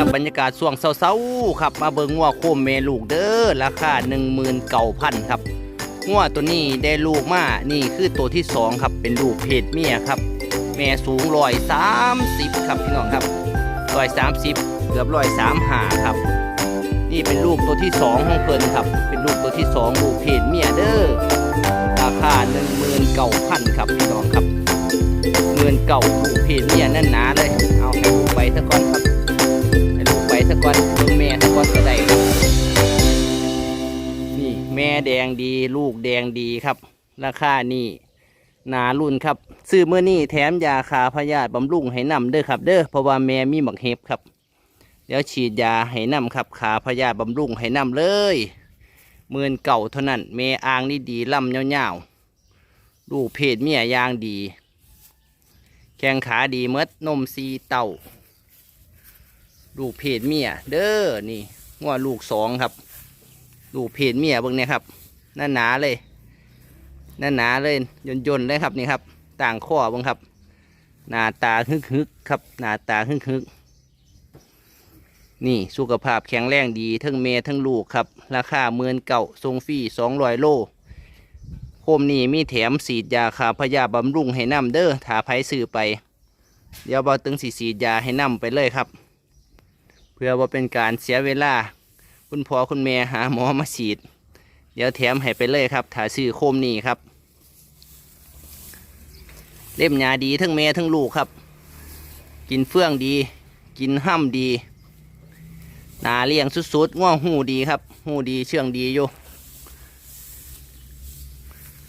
ากาศช่วงเช้าๆครับ มาเบิ่งงัวโคมแม่ลูกเด้อราคา19,000ครับงัวตัวนี้ได้ลูกมานี่คือตัวที่สองครับเป็นลูกเพศเมียครับ แม่สูงร้อยสามสิบครับพี่น้องครับร้อยสามสิบเกือบร้อยสามหาครับ นี่เป็นลูกตัวที่สองของเพิ่นครับ เป็นลูกตัวที่สองลูกเพศเมียเด้อราคาหนึ่งหมื่นเก้าพันครับพี่น้องครับเงินเก่าลูกเพศเมียนั่นหนาเลยเอาให้ลูไปซะก่อนครับ ก่อนเบิ่งแม่ซะก่อนก็ได้นี่แม่แดงดีลูกแดงดีครับ ราคานี่หนารุ่นครับ ซื้อเมื่อนี้แถมยาคาพยาธิบำรุงให้นำเด้อครับ เด้อเพราะว่าแม่มีหมักเห็บครับ เดี๋ยวฉีดยาให้นำครับขาพยาธิบำรุงให้นำเลยหมื่นเก่าเท่านั้นแม่อ่างนี่ดีลำยาๆลูกเพศเมียยางดี แข้งขาดีเมดนมซีเต่า ลูกเพศเมียเด้อนี่งัวลูกสองครับ ลูกเพศเมียเบิ่งเนี่ยครับหน้าหนาเลยหนาหนาเลยยนยนๆเลยครับนี่ครับ ต่างข้อบ้างครับ หน้าตาฮึกฮึกๆครับ หน้าตาฮึกฮึกนี่สุขภาพแข็งแรงดีทั้งเมทั้งลูกครับ ราคาเมือนเก่าทรงฟรีสองร้อยโลโคมนี่มีแถมสีดยาคาพยาบำรุงให้น้ำเด้อถ้าไผซื้อไป เดี๋ยวเบาตึงสีสีดยาให้น้ำไปเลยครับ พื่อว่าเป็นการเสียเวลา คุณพ่อคุณแม่หาหมอมาฉีด เดี๋ยวแถมให้ไปเลยครับถ้าซื้อโคมนี่ครับ เล่มยาดีทั้งแม่ทั้งลูกครับ กินเฟื่องดี กินห้ำดีนาเลี้ยงสุดๆง่วงหูดีครับ หูดีเชื่องดีอยู่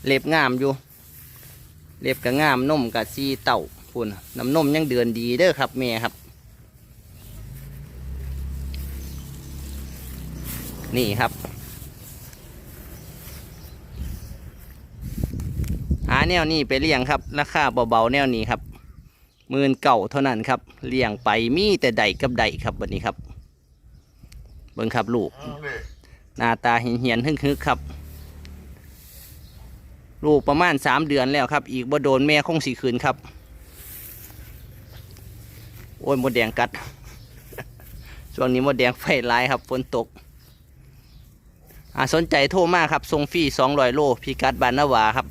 เล็บงามอยู่ เล็บก็งามนมกับซีเต่าพุ่นน้ำนมยังเดือนดีเด้อครับแม่ครับ นี่ครับ หาแนวนี้ไปเลี้ยงครับ ราคาเบาๆแนวนี้ครับหมื่นเก่าเท่านั้นครับ เลี้ยงไปมีแต่ใดกับใดครับวันนี้ครับ เบิ่งครับลูก หน้าตาเหียนๆฮึกๆครับ ลูกประมาณสามเดือนแล้วครับ อีกบ่โดนแม่คงสีคืนครับ โอ้ยมดแดงกัด ช่วงนี้มดแดงไฟร้ายครับฝนตก อ่าสนใจโทรมาครับทรงฟรีสองร้อยโลพิกัดบานนาวาครับ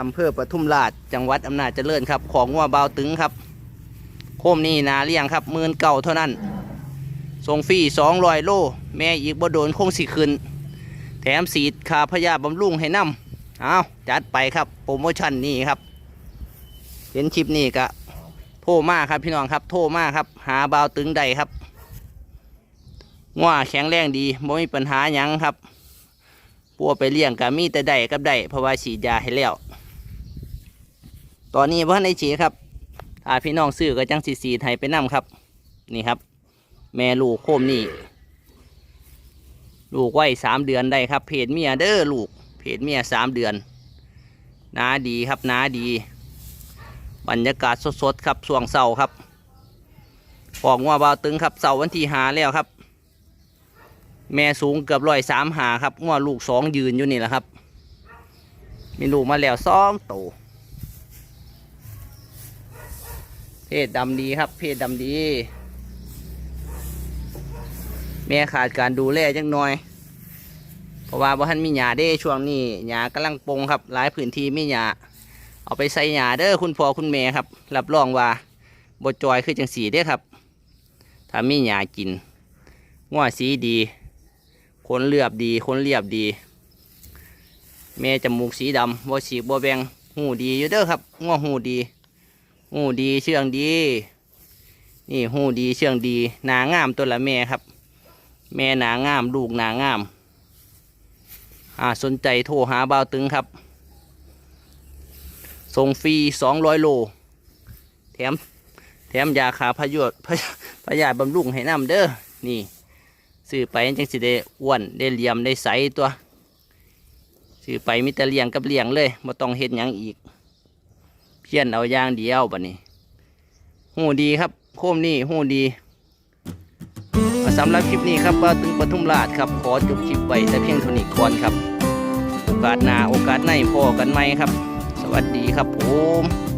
อำเภอปทุมราชจังหวัดอำนาจเจริญครับ ของงัวเบาตึงครับโคมนี่นาเลี้ยงครับหมื่นเก่าเท่านั้นส่งฟรีสองร้อยโล แม่อีกบ่โดนคงสิขึ้น แถมสีดขาพยาบำรุงให้นำเอาจัดไปครับโปรโมชั่นนี่ครับ เห็นคลิปนี้ก็โทรมาครับพี่น้องครับ โทรมาครับ หาเบาตึงใดครับ งัวแข็งแรงดีไม่มีปัญหาหยังครับปัวไปเลี้ยงกับมีแต่ได้กับได้เพราะว่าฉีดยาให้แล้ว ตอนนี้พ่านในฉีดครับถ้าพี่น้องซื้อก็จังสีสีไทยไปนํครับ นี่ครับ แม่ลูกโคมนี่ลูกไว้สามเดือนได้ครับ เพจเมียเด้อลูก เพจเมียสามเดือนน้าดีครับน้าดี บรรยากาศสดๆครับช่วงเสาครับออกว่าเบาวตึงครับเสาวันที่หาแล้วครับ แม่สูงเกือบร้อยสามหาครับง้อลูกสองยืนอยู่นี่แหละครับ มีลูกมาแล้วสองโตเพศดำดีครับ เพศดำดี แม่ขาดการดูแลจังหน่อย เพราะว่าบ่ทันมีหญ้าเด้ช่วงนี้หญ้ากำลังปงครับ หลายพื้นที่ไมีหญ้าเอาไปใส่หญ้าเด้อคุณพ่อคุณแม่ครับ รับรองว่าบ่จอยคือจังสีเด้ครับถ้ามีหญ้ากินง้อสีดี นเลือบดีขนเรียบดี แม่จมูกสีดำบ่ฉีกบ่แบงหูดีอยู่เด้อครับง้อหูดี หูดีเชื่องดี นี่หูดีเชื่องดีหนางามตัวละแม่ครับ แม่หนางามลูกหนางาม อ่าสนใจโทรหาบ่าวตึงครับส่งฟรีสองร้อยโล แถม แถมยาขาพยศพยพยาธิบำรุงให้น้ำเด้อนี่ ซื้อไปจังสิได้อ้วนได้เหลี่ยมได้ใสตัวซื้อไปมิแต่เลี้ยงกับเลี้ยงเลยบ่ต้องเฮ็ดยังอีก เพี้ยนเอาอย่างเดียวบัดนี้หูดีครับโคมนี่หูดีสำหรับคลิปนี้ครับว่าตึงปทุมราชครับขอจบคลิปไว้แต่เพียงเท่านี้ก่อนครับโอกาสหน้าโอกาสในพอกันไหมครับ สวัสดีครับผม